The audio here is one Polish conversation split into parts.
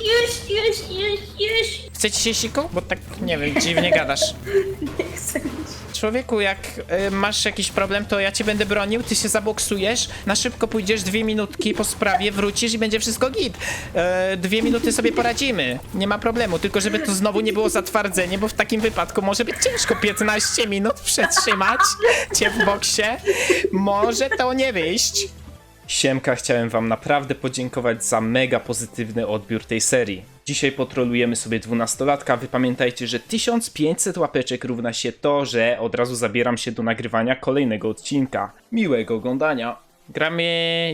Już, już, już, już. Chcecie się siku? Bo tak, nie wiem, dziwnie gadasz. Nie chcę mieć. Człowieku, jak y, masz jakiś problem, to ja cię będę bronił, ty się zaboksujesz, na szybko pójdziesz dwie minutki po sprawie, wrócisz i będzie wszystko git. E, dwie minuty sobie poradzimy, nie ma problemu, tylko żeby to znowu nie było zatwardzenie, bo w takim wypadku może być ciężko 15 minut przetrzymać cię w boksie. Może to nie wyjść. Siemka, chciałem wam naprawdę podziękować za mega pozytywny odbiór tej serii. Dzisiaj potrolujemy sobie 12-latka, wy pamiętajcie, że 1500 łapeczek równa się to, że od razu zabieram się do nagrywania kolejnego odcinka. Miłego oglądania. Gramy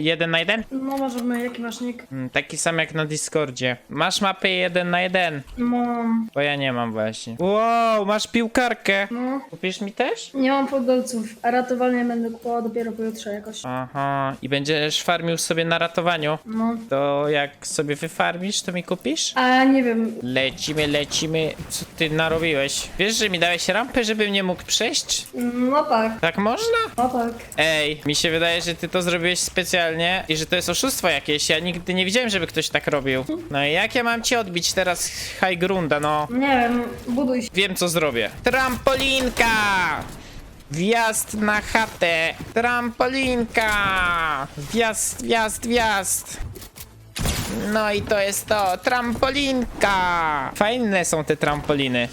jeden na jeden? No możemy, jaki masz nick? Mm, Taki sam jak na Discordzie. Masz mapę jeden na jeden? Mam. Bo ja nie mam właśnie. Wow, masz piłkarkę. No. Kupisz mi też? Nie mam podolców, a ratowanie będę kupowała dopiero pojutrze jakoś. Aha, i będziesz farmił sobie na ratowaniu. No. To jak sobie wyfarmisz, to mi kupisz? A nie wiem, Lecimy, lecimy. Co ty narobiłeś? Wiesz, że mi dałeś rampę, żebym nie mógł przejść? no tak, Tak można? no tak. Ej, mi się wydaje, że ty to zrobiłeś specjalnie i że to jest oszustwo jakieś. Ja nigdy nie widziałem, żeby ktoś tak robił. No i jak ja mam ci odbić teraz high grunda, no? Nie wiem, buduj się. Wiem, co zrobię. Trampolinka! Wjazd na chatę! Trampolinka! Wjazd, wjazd, wjazd! No i to jest to, trampolinka! Fajne są te trampoliny.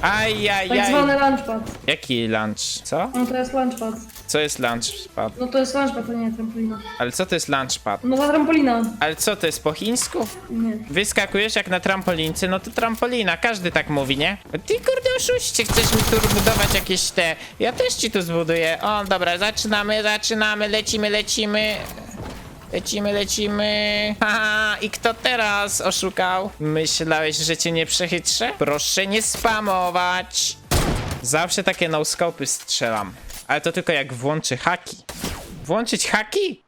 Tak Ajajaj. zwany lunchpad. Jaki lunch? Co? No to jest lunchpad. Co jest lunchpad? No to jest lunchpad, a nie trampolina. Ale co to jest lunchpad? No ta trampolina. Ale co to jest po chińsku? Nie. Wyskakujesz jak na trampolince, no to trampolina, każdy tak mówi, nie? Ty kurde oszuście, chcesz mi tu budować jakieś te... Ja też ci tu zbuduję. O, dobra, zaczynamy, zaczynamy, lecimy, lecimy. Lecimy, lecimy. Haha, i kto teraz oszukał? Myślałeś, że cię nie przechytrzę? Proszę nie spamować. Zawsze takie no-scopy strzelam. Ale to tylko jak włączy haki. Włączyć haki?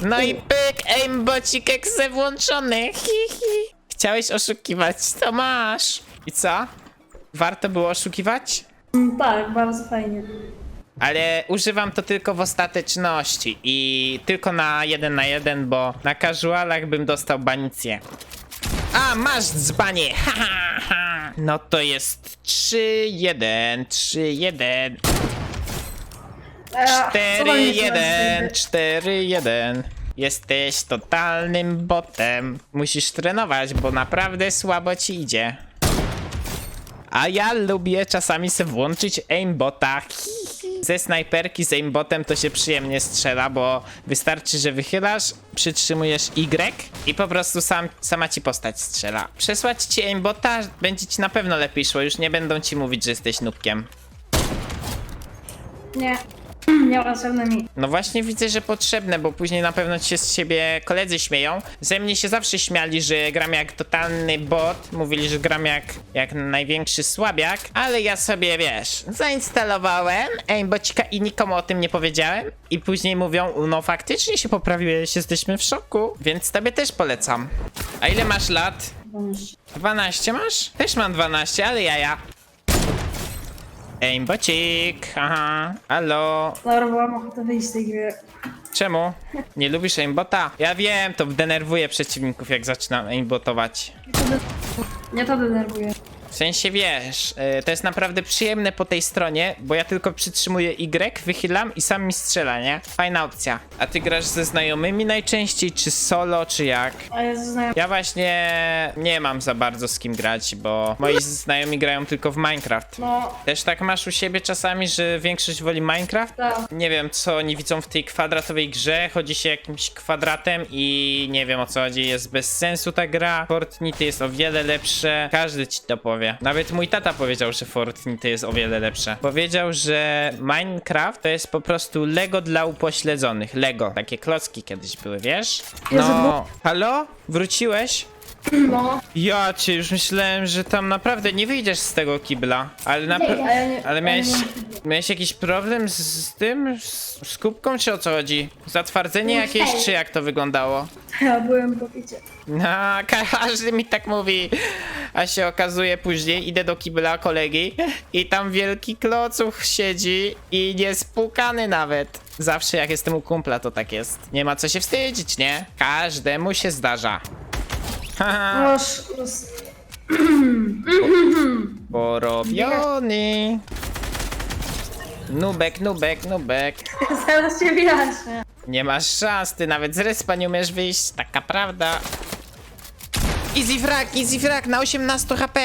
No i pyk, aimbocik ekse włączony, hi hi. Chciałeś oszukiwać, to masz. I co? Warto było oszukiwać? Mm, Tak, bardzo fajnie. Ale używam to tylko w ostateczności i tylko na jeden na jeden, bo na casualach bym dostał banicję. A, masz dzbanie! Ha, ha, ha. No to jest 3-1, 3-1, A, co do mnie teraz 4-1, 4-1. Jesteś totalnym botem. Musisz trenować, bo naprawdę słabo ci idzie. A ja lubię czasami sobie włączyć aimbota. Ze snajperki z aimbotem to się przyjemnie strzela, bo wystarczy, że wychylasz, przytrzymujesz Y i po prostu sam, sama ci postać strzela. Przesłać ci aimbota będzie ci na pewno lepiej szło, już nie będą ci mówić, że jesteś nubkiem. Nie. Nie ma mi. No właśnie widzę, że potrzebne, bo później na pewno się z siebie koledzy śmieją. Ze mnie się zawsze śmiali, że gram jak totalny bot. Mówili, że gram jak, jak największy słabiak. Ale ja sobie, wiesz, zainstalowałem aimbocika i nikomu o tym nie powiedziałem. I później mówią, no faktycznie się poprawiłeś, jesteśmy w szoku. Więc tobie też polecam. A ile masz lat? 12. 12 masz? Też mam 12, ale jaja. Aimbocik, haha, halo. Dobra, bo mam ochotę wyjść z tej gry. Czemu? Nie lubisz aimbota? Ja wiem, to denerwuje przeciwników, jak zaczynam aimbotować. Mnie to denerwuje. W sensie wiesz, y, to jest naprawdę przyjemne po tej stronie, bo ja tylko przytrzymuję Y, wychylam i sam mi strzela, nie? Fajna opcja. A ty grasz ze znajomymi najczęściej, czy solo, czy jak? A ja znałem. Ja właśnie nie mam za bardzo z kim grać, bo moi znajomi grają tylko w Minecraft. No, Też tak masz u siebie czasami, że większość woli Minecraft? tak. Nie wiem, co oni widzą w tej kwadratowej grze. Chodzi się jakimś kwadratem i nie wiem o co chodzi. Jest bez sensu ta gra. Fortnite jest o wiele lepsze. Każdy ci to powie. Nawet mój tata powiedział, że Fortnite jest o wiele lepsze. Powiedział, że Minecraft to jest po prostu Lego dla upośledzonych. Lego. Takie klocki kiedyś były, wiesz? No. Halo? Wróciłeś? No. Ja cię już myślałem, że tam naprawdę nie wyjdziesz z tego kibla. Ale na a ja nie- Ale miałeś, miałeś jakiś problem z, z tym? Z, z kubką czy o co chodzi? Zatwardzenie Nie, jakieś czy jak to wyglądało? Ja byłem po picie. No, każdy mi tak mówi. A się okazuje później, idę do kibla kolegi i tam wielki klocuch siedzi i nie spłukany nawet. Zawsze jak jestem u kumpla to tak jest. Nie ma co się wstydzić, nie? Każdemu się zdarza. Haha, porobiony. Nubek, nubek, nubek. Zaraz cię wyjaśnię. Nie masz szans, ty nawet z respa nie umiesz wyjść, taka prawda. Easy frag, easy frag na 18 HP.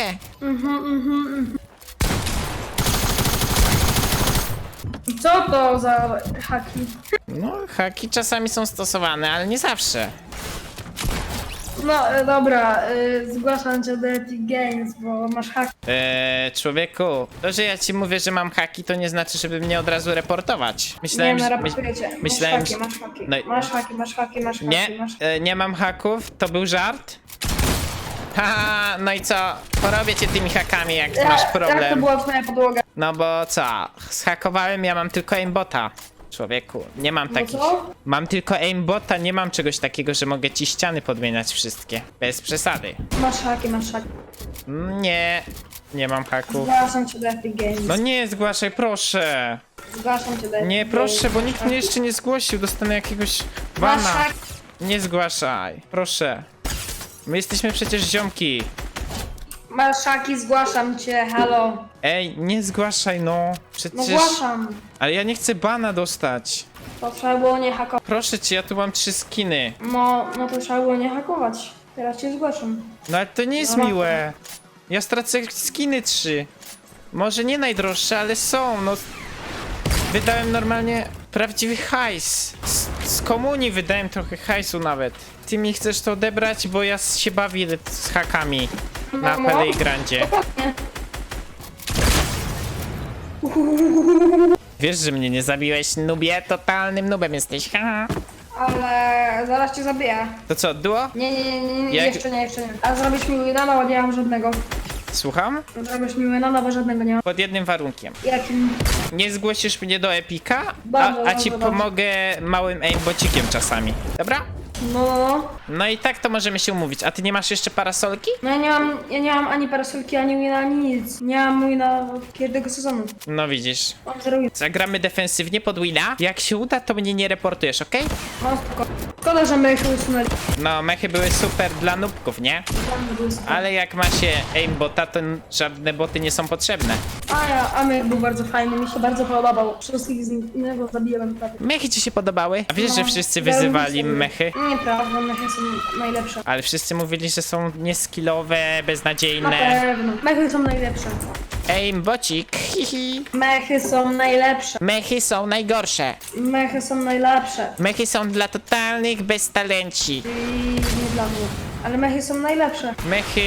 Co to za haki? No, haki czasami są stosowane, ale nie zawsze. No e, dobra, e, zgłaszam cię do Epic Games, bo masz haki. Eee, człowieku, to, że ja ci mówię, że mam haki, to nie znaczy, żeby mnie od razu reportować. Nie, Myślałem, no że... raportuję cię. myślałem, masz że- haki, masz haki. No i- Masz haki, masz haki, masz haki, Nie, masz... e, nie mam haków, to był żart. Haha, no i co? Porobię cię tymi hakami, jak masz Jak to problem. była twoja podłoga? No bo co? Zhakowałem, ja mam tylko aimbota. Człowieku, nie mam takich. No co? Mam tylko aimbota, nie mam czegoś takiego, że mogę ci ściany podmieniać wszystkie. Bez przesady. Masz haki, masz haki. Mm, Nie, nie mam haków. Zgłaszam cię do Epic Games. No nie, zgłaszaj, proszę. Zgłaszam cię do Epic Nie, Games. proszę, bo nikt mnie jeszcze nie zgłosił. Dostanę jakiegoś Masz bana. haki. Nie zgłaszaj, proszę. My jesteśmy przecież ziomki. Masz haki, zgłaszam cię, halo. Ej, nie zgłaszaj, no. No Przecież... zgłaszam. Ale ja nie chcę bana dostać. To trzeba było nie hakować. Proszę cię, ja tu mam trzy skiny. No, no to trzeba było nie hakować. Teraz cię zgłaszam. No ale to nie jest No. miłe. Ja stracę skiny trzy. Może nie najdroższe, ale są, no. Wydałem normalnie prawdziwy hajs. Z komunii wydałem trochę hajsu nawet. Ty mi chcesz to odebrać, bo ja się bawię z hakami na No, no. Pele i Grandzie. Dokładnie. Wiesz, że mnie nie zabiłeś, nubie? Totalnym nubem jesteś. Ha. Ale zaraz cię zabiję. To co, duo? Nie, nie, nie, nie, nie Jak- jeszcze nie, jeszcze nie. A zrobisz mi bo nie mam żadnego. Słucham? Zrobisz mi winana, bo żadnego nie mam. Pod jednym warunkiem. Jakim? Nie zgłosisz mnie do Epika, a, Dobrze, a ci dobrze. pomogę małym aimbocikiem czasami. Dobra? No, no, no. No i tak to możemy się umówić. A ty nie masz jeszcze parasolki? No ja nie mam, ja nie mam ani parasolki, ani wina, ani nic. Nie mam wina od każdego sezonu. No widzisz. Mam zero win. Zagramy defensywnie pod wina. Jak się uda, to mnie nie reportujesz, okej? Mam spoko. Szkoda, że ich usunęli. No, mechy były super dla nubków, nie? Ale jak ma się aimbota, to żadne boty nie są potrzebne. A ja, Amek był bardzo fajny, mi się bardzo podobał. Wszystkich z innego zabiłem prawie. Mechy ci się podobały? A wiesz, No, że wszyscy dałem wyzywali mechy? Nieprawda, mechy są najlepsze. Ale wszyscy mówili, że są nieskillowe, Na beznadziejne. pewno. Mechy są najlepsze. Aimbocik, hihi. Mechy są najlepsze. Mechy są najgorsze. Mechy są najlepsze. Mechy są dla totalnych beztalenci. I nie dla mnie. Ale mechy są najlepsze. Mechy...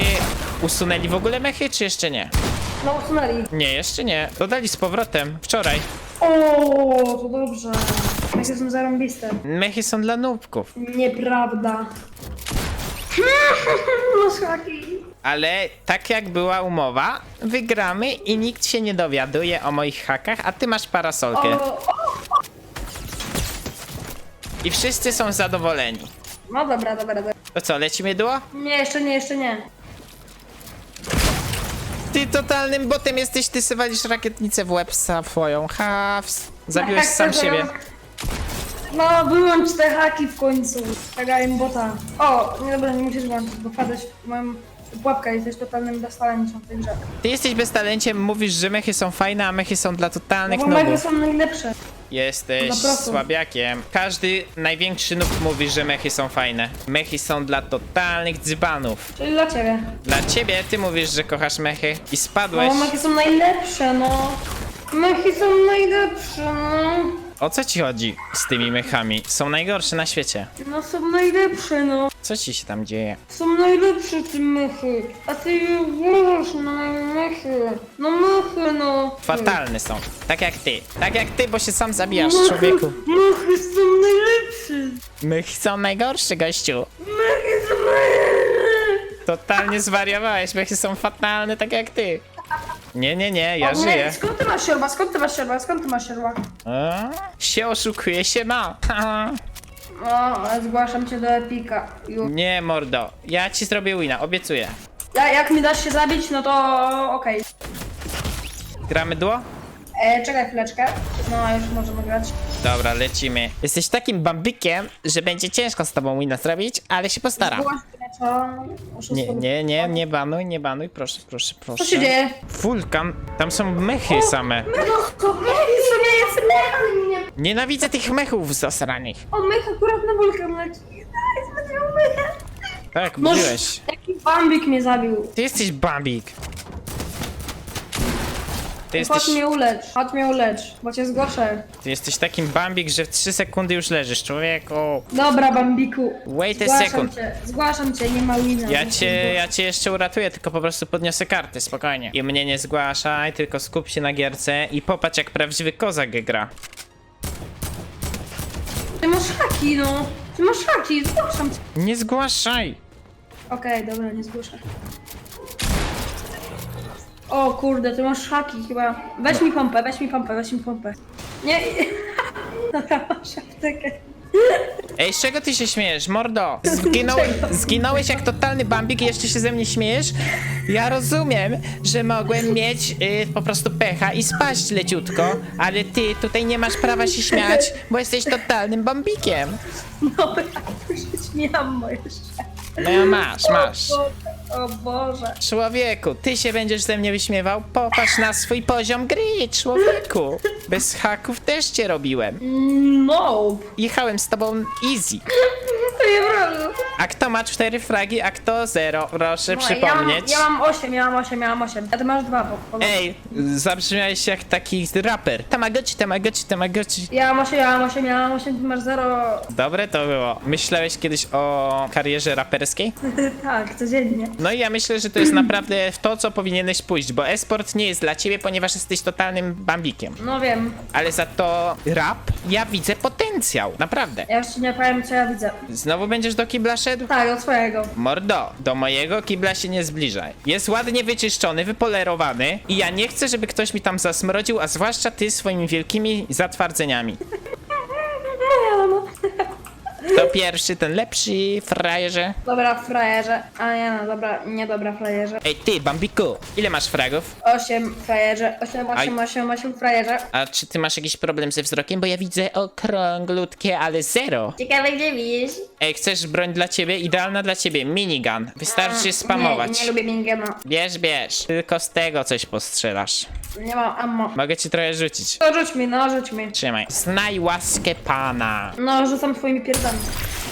Usunęli w ogóle mechy, czy jeszcze nie? No usunęli. Nie, jeszcze nie. Dodali z powrotem. Wczoraj. O, to dobrze. Mechy są zarąbiste. Mechy są dla nubków. Nieprawda. Masz haki. Ale tak jak była umowa, wygramy i nikt się nie dowiaduje o moich hakach, a ty masz parasolkę. I wszyscy są zadowoleni. No dobra, dobra, dobra. To co, lecimy duo? Nie, jeszcze nie, jeszcze nie. Ty totalnym botem jesteś, ty se walisz rakietnicę w łeb swoją. Ha, zabiłeś Tak, sam tak, siebie. tak. No, wyłącz te haki w końcu. Tagałem bota. O, nie dobra, nie musisz włączyć, bo wpadłeś w i jesteś totalnym beztalenciem w tej grze. Ty jesteś beztalenciem, mówisz, że mechy są fajne, a mechy są dla No totalnych bo mechy nubów. są najlepsze. Jesteś słabiakiem. Każdy największy noob mówi, że mechy są fajne. Mechy są dla totalnych dzbanów. Czyli dla ciebie. Dla ciebie, ty mówisz, że kochasz mechy i No, spadłeś. bo mechy są najlepsze, no. Mechy są najlepsze, no. O co ci chodzi z tymi mechami? Są najgorsze na świecie. No są najlepsze, no. Co ci się tam dzieje? Są najlepsze te mechy. A ty je włożysz na mechy. No mechy, no. Fatalne są. Tak jak ty. Tak jak ty, bo się sam zabijasz, człowieku. Mechy są najlepsze. Mechy są najgorsze, gościu. Mechy są najlepsze. Totalnie zwariowałeś. Mechy są fatalne, tak jak ty. Nie, nie, nie, ja O, nie, żyję. Skąd ty masz siorba? Skąd ty masz siorba? Skąd ty masz siorba? A? Się oszukuje, się ma. Haha. O, zgłaszam cię do Epika. Już. Nie, mordo. Ja ci zrobię wina, obiecuję. Ja, jak mi dasz się zabić, no to okej. Gramy duo? E, Czekaj chwileczkę. No, już możemy grać. Dobra, lecimy. Jesteś takim bambikiem, że będzie ciężko z tobą wina zrobić, ale się postaram. Co? Nie, nie, nie, nie banuj, nie banuj, proszę, proszę, proszę. Co się dzieje? Wulkan, tam są mechy same. No to mech, to nie jest mech! Nie. Nienawidzę tych mechów zasranych. O, mech akurat na wulkan leci. Miał mech. Tak, mówiłeś. Jaki bambik mnie zabił. Ty jesteś Bambik. Ty Chodź jesteś, mnie ulecz, chodź mnie ulecz, bo cię zgorszę. ty jesteś takim Bambik, że w 3 sekundy już leżysz, człowieku. Dobra, bambiku. Wait a Zgłaszam second. cię, zgłaszam cię, nie ma wina. Ja cię, ja cię jeszcze uratuję, tylko po prostu podniosę karty, spokojnie. I mnie nie zgłaszaj, tylko skup się na gierce i popatrz jak prawdziwy kozak gra. Ty masz haki, no. Ty masz haki, zgłaszam cię. Nie zgłaszaj! Okej, dobra, nie zgłoszę. O kurde, ty masz haki chyba. Weź mi pompę, weź mi pompę, weź mi pompę. Nie. Dobra, masz aptekę. Ej, z czego ty się śmiejesz, mordo? Zginąłeś, zginąłeś jak totalny bambik i jeszcze się ze mnie śmiejesz? Ja rozumiem, że mogłem mieć y, po prostu pecha i spaść leciutko, ale ty tutaj nie masz prawa się śmiać, bo jesteś totalnym bambikiem. Dobra, już się śmiałam jeszcze. No masz, masz. O Boże, o Boże. Człowieku, ty się będziesz ze mnie wyśmiewał? Popatrz na swój poziom gry, człowieku. Bez haków też cię robiłem. No. Jechałem z tobą easy. A kto ma cztery fragi, a kto zero? Proszę przypomnieć. Ja mam, ja mam 8, ja mam 8, ja mam 8. A ty masz 2, bo. bo Ej, zabrzmiałeś jak taki raper. Tamagotchi, Tamagotchi, Tamagotchi. Ja mam 8, ja mam 8, ja mam 8, ty masz 0. Dobre to było. Myślałeś kiedyś o karierze raperskiej? tak, codziennie. No i ja myślę, że to jest naprawdę w to, co powinieneś pójść, bo esport nie jest dla ciebie, ponieważ jesteś totalnym bambikiem. No wiem. Ale za to rap, ja widzę potencjał, naprawdę. Ja jeszcze nie powiem, co ja widzę. Znowu będziesz do kibla szedł? Tak, do twojego. Mordo, do mojego kibla się nie zbliżaj. Jest ładnie wyczyszczony, wypolerowany i ja nie chcę, żeby ktoś mi tam zasmrodził, a zwłaszcza ty swoimi wielkimi zatwardzeniami. To pierwszy, ten lepszy, frajerze. Dobra, frajerze. A nie no, dobra, nie dobra, frajerze. Ej ty, Bambiku, ile masz fragów? 8 frajerze, 8, 8, 8, 8 frajerze. A czy ty masz jakiś problem ze wzrokiem? Bo ja widzę okrąglutkie, ale zero. Ciekawe, gdzie widzisz? Ej, chcesz broń dla ciebie? Idealna dla ciebie, minigun. Wystarczy spamować. Nie, nie lubię minigana. Bierz, bierz. Tylko z tego coś postrzelasz. Nie mam ammo. Mogę ci trochę rzucić. To rzuć mi, no rzuć mi. Trzymaj. Znaj łaskę pana. No, rzucam twoimi pierdami.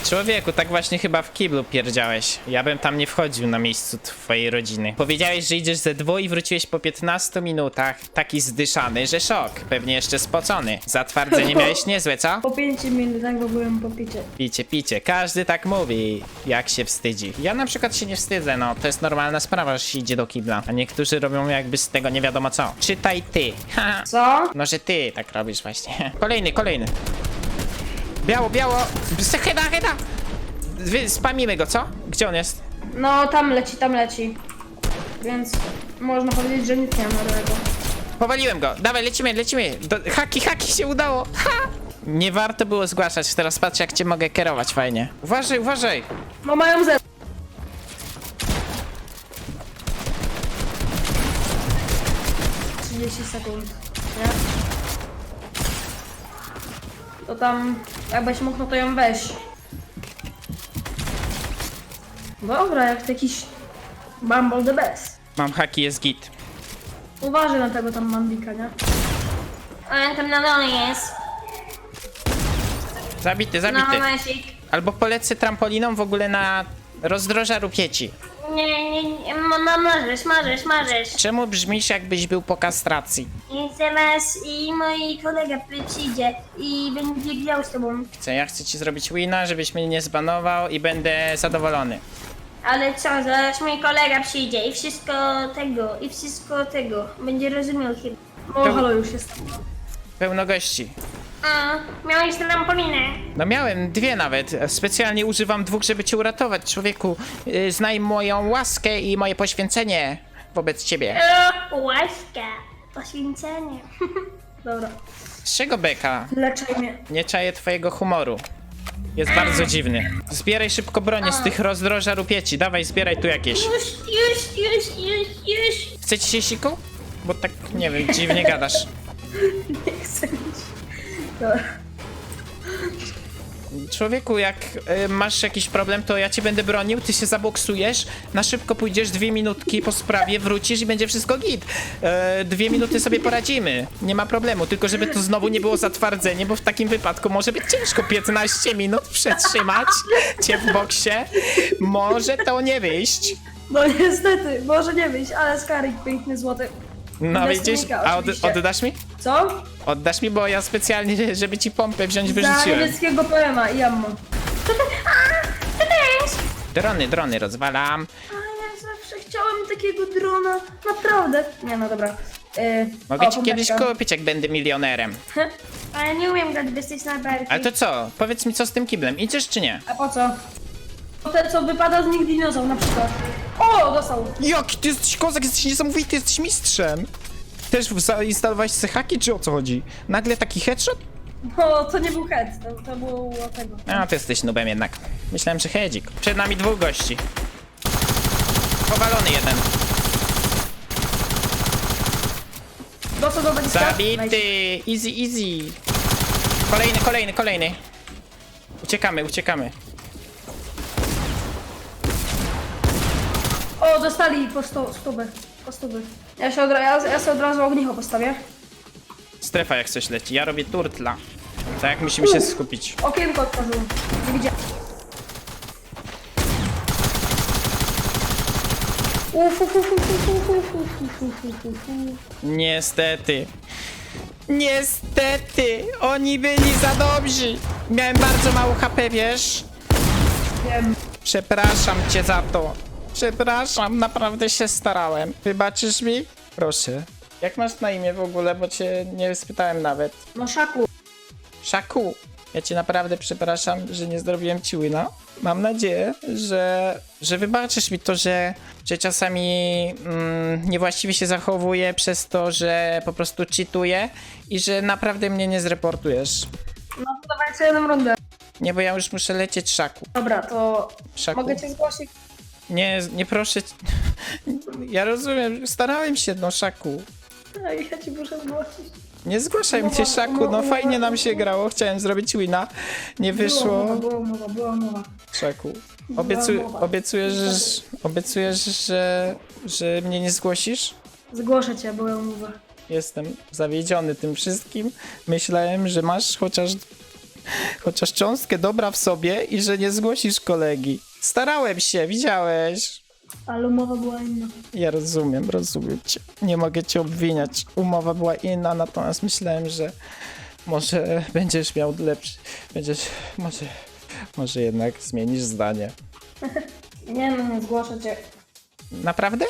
Człowieku, tak właśnie chyba w kiblu pierdziałeś. Ja bym tam nie wchodził na miejscu twojej rodziny. Powiedziałeś, że idziesz ze dwu i wróciłeś po 15 minutach. Taki zdyszany, że szok. Pewnie jeszcze spocony. Zatwardzenie miałeś niezłe, co? Po 5 minutach, byłem po picie. Picie, picie. Każdy tak mówi, jak się wstydzi. Ja na przykład się nie wstydzę, no. To jest normalna sprawa, że się idzie do kibla. A niektórzy robią jakby z tego nie wiadomo co. Czytaj ty. Ha. Co? No, że ty tak robisz właśnie. Kolejny, kolejny. Biało, biało. Heda. Wy- Spamimy go, co? Gdzie on jest? No, tam leci, tam leci. Więc można powiedzieć, że nic nie ma dobrego. Powaliłem go. Dawaj, lecimy, lecimy. Do, haki, haki się udało. Ha! Nie warto było zgłaszać. Teraz patrz, jak cię mogę kierować fajnie. Uważaj, uważaj. No mają zero. Trzydzieści sekund, nie? To tam, jakbyś mógł, no to ją weź. Dobra, jak to jakiś Bumble the best. Mam haki, jest git. Uważaj na tego tam mambika, nie? On tam na dole jest. Zabity, No, zabity. Mesik. Albo polecę trampoliną w ogóle na rozdroża rupieci. Nie, nie, nie, no, no możesz, możesz, możesz. Czemu brzmisz jakbyś był po kastracji? I zaraz i mój kolega przyjdzie i będzie grał z tobą. Chcę, ja chcę ci zrobić wina, żebyś mnie nie zbanował i będę zadowolony. Ale co, zaraz mój kolega przyjdzie i wszystko tego, i wszystko tego. Będzie rozumiał chyba. O, halo, już jest. Pełno gości. A, miałeś trampolinę. No miałem dwie nawet. Specjalnie używam dwóch, żeby cię uratować. Człowieku, yy, znaj moją łaskę i moje poświęcenie wobec ciebie. Łaska. Poświęcenie. Dobra. Z czego beka? Leczaj mnie. Nie czaję twojego humoru. Jest bardzo dziwny. Zbieraj szybko bronię z tych rozdroża rupieci. Dawaj, zbieraj tu jakieś. Już, już, już, już, już. Chce ci się siku? Bo tak, nie wiem, dziwnie gadasz. Nie chcę. Człowieku, jak y, masz jakiś problem, to ja cię będę bronił, ty się zaboksujesz, na szybko pójdziesz, dwie minutki po sprawie, wrócisz i będzie wszystko git. E, dwie minuty sobie poradzimy, nie ma problemu, tylko żeby to znowu nie było zatwardzenie, bo w takim wypadku może być ciężko 15 minut przetrzymać cię w boksie, może to nie wyjść. No niestety, może nie wyjść, ale Skarik piękny złoty. No widzisz, a od, oczywiście. oddasz mi? Co? Oddasz mi, bo ja specjalnie, żeby ci pompę wziąć, Za wyrzuciłem. niemieckiego PM-a i ammo. Thanks! Drony, drony rozwalam. A ja zawsze chciałem takiego drona. Naprawdę. Nie no dobra. Yy, Mogę o, ci kiedyś pompeczka. kupić, jak będę milionerem. A ja nie umiem grać bez tej snajperki. Ale to co? Powiedz mi, co z tym kiblem? Idziesz czy nie? A po co? Po te, co wypada z nich dinozaur na przykład. O, dostał. Jaki ty jesteś kozak, jesteś niesamowity, jesteś mistrzem. Też zainstalowałeś se haki, czy o co chodzi? Nagle taki headshot? No, to nie był head, to, to było tego. A, ty jesteś nubem jednak. Myślałem, że hedzik. Przed nami dwóch gości. Powalony jeden. Dostał do 20. Zabity! Easy, easy. Kolejny, kolejny, kolejny. Uciekamy, uciekamy. O, dostali po sto, stówę. Po stówy. Ja się od, ja, ja sobie od razu ognicho postawię. Strefa jak coś leci. Ja robię turtla. Tak, musimy się skupić. Okienko otworzyłem. Nie widziałem. Uf, uf, uf, uf, uf, uf, uf, uf, uf, uf, uf, uf. Niestety. Niestety. Oni byli za dobrzy. Miałem bardzo mało HP, wiesz? Wiem. Przepraszam cię za to. Przepraszam, naprawdę się starałem. Wybaczysz mi? Proszę. Jak masz na imię w ogóle, bo cię nie spytałem nawet. No szaku. Szaku, ja cię naprawdę przepraszam, że nie zrobiłem ci wina. Mam nadzieję, że, że wybaczysz mi to, że, że czasami mm, niewłaściwie się zachowuję przez to, że po prostu cheatuję i że naprawdę mnie nie zreportujesz. No to dawaj sobie jedną rundę. Nie, bo ja już muszę lecieć, Szaku. Dobra, to Szaku. mogę cię zgłosić? Nie, nie proszę. Ja rozumiem, starałem się, no Szaku. Ej, ja ci muszę zgłosić. Nie zgłaszaj Umowa- mnie, Szaku, no fajnie nam się grało, chciałem zrobić wina. Nie Była wyszło. mowa, była mowa, była mowa. Szaku. Obiecujesz, że, obiecujesz że, że mnie nie zgłosisz? Zgłoszę cię, była mowa. Jestem zawiedziony tym wszystkim. Myślałem, że masz chociaż, chociaż cząstkę dobra w sobie i że nie zgłosisz kolegi. Starałem się, widziałeś. Ale umowa była inna. Ja rozumiem, rozumiem cię. Nie mogę cię obwiniać. Umowa była inna, natomiast myślałem, że może będziesz miał lepszy. Będziesz. Może. Może jednak zmienisz zdanie. Nie no, nie zgłoszę cię. Naprawdę?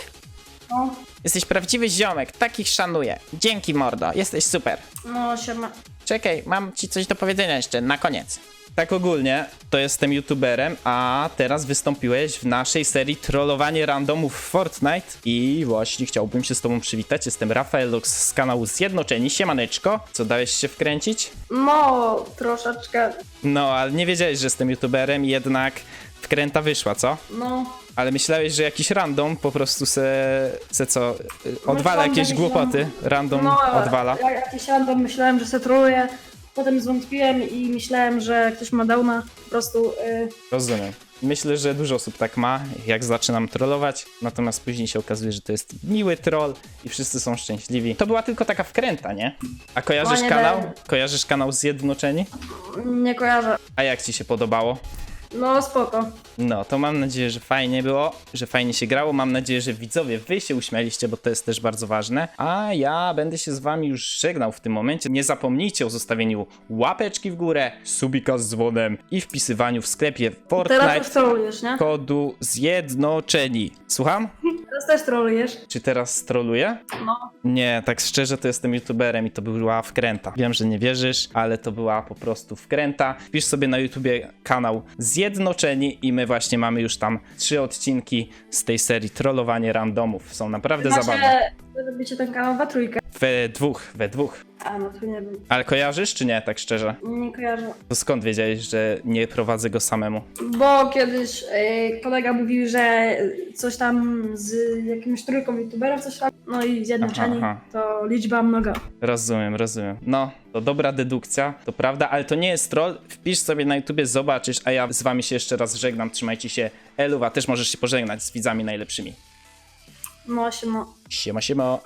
No, Jesteś prawdziwy ziomek, takich szanuję. Dzięki mordo, jesteś super. no siema. Czekaj, mam ci coś do powiedzenia jeszcze, na koniec. Tak ogólnie, to jestem youtuberem, a teraz wystąpiłeś w naszej serii Trollowanie randomów w Fortnite i właśnie chciałbym się z tobą przywitać. Jestem Rafael Lux z kanału Zjednoczeni. Siemaneczko, co dałeś się wkręcić? No, troszeczkę. No, ale nie wiedziałeś, że jestem youtuberem, jednak wkręta wyszła, co? No, Ale myślałeś, że jakiś random po prostu se, se co, y, odwala Myślałam, jakieś że głupoty, random no odwala. Ja, jakiś random myślałem, że se troluje. Potem zwątpiłem i myślałem, że ktoś ma downa. Po prostu. Y, Rozumiem. Myślę, że dużo osób tak ma, jak zaczynam trollować, natomiast później się okazuje, że to jest miły troll i wszyscy są szczęśliwi. To była tylko taka wkręta, nie? A kojarzysz No, nie kanał? wiem. Kojarzysz kanał Zjednoczeni? nie kojarzę. A jak ci się podobało? No, spoko. No, to mam nadzieję, że fajnie było, że fajnie się grało. Mam nadzieję, że widzowie wy się uśmialiście, bo to jest też bardzo ważne. A ja będę się z wami już żegnał w tym momencie. Nie zapomnijcie o zostawieniu łapeczki w górę, subika z dzwonem i wpisywaniu w sklepie Teraz Fortnite już trolujesz, nie? kodu Zjednoczeni. Słucham? Teraz też trolujesz. Czy teraz troluję? No. Nie, tak szczerze to jestem youtuberem i to była wkręta. Wiem, że nie wierzysz, ale to była po prostu wkręta. Wpisz sobie na YouTubie kanał Zjednoczeni i my właśnie mamy już tam trzy odcinki z tej serii Trollowanie Randomów. Są naprawdę zabawne. Robicie ten kanał we trójkę. We dwóch, we dwóch. A, no to nie wiem. Ale kojarzysz, czy nie, tak szczerze? Nie kojarzę. To skąd wiedziałeś, że nie prowadzę go samemu? Bo kiedyś e, kolega mówił, że coś tam z jakimś trójką youtuberów coś tam, no i zjednoczeni, Aha, to liczba mnoga. Rozumiem, rozumiem. No, to dobra dedukcja, to prawda, ale to nie jest troll. Wpisz sobie na YouTubie, zobaczysz, a ja z wami się jeszcze raz żegnam. Trzymajcie się. Eluwa, też możesz się pożegnać z widzami najlepszymi. もしも。しもしも。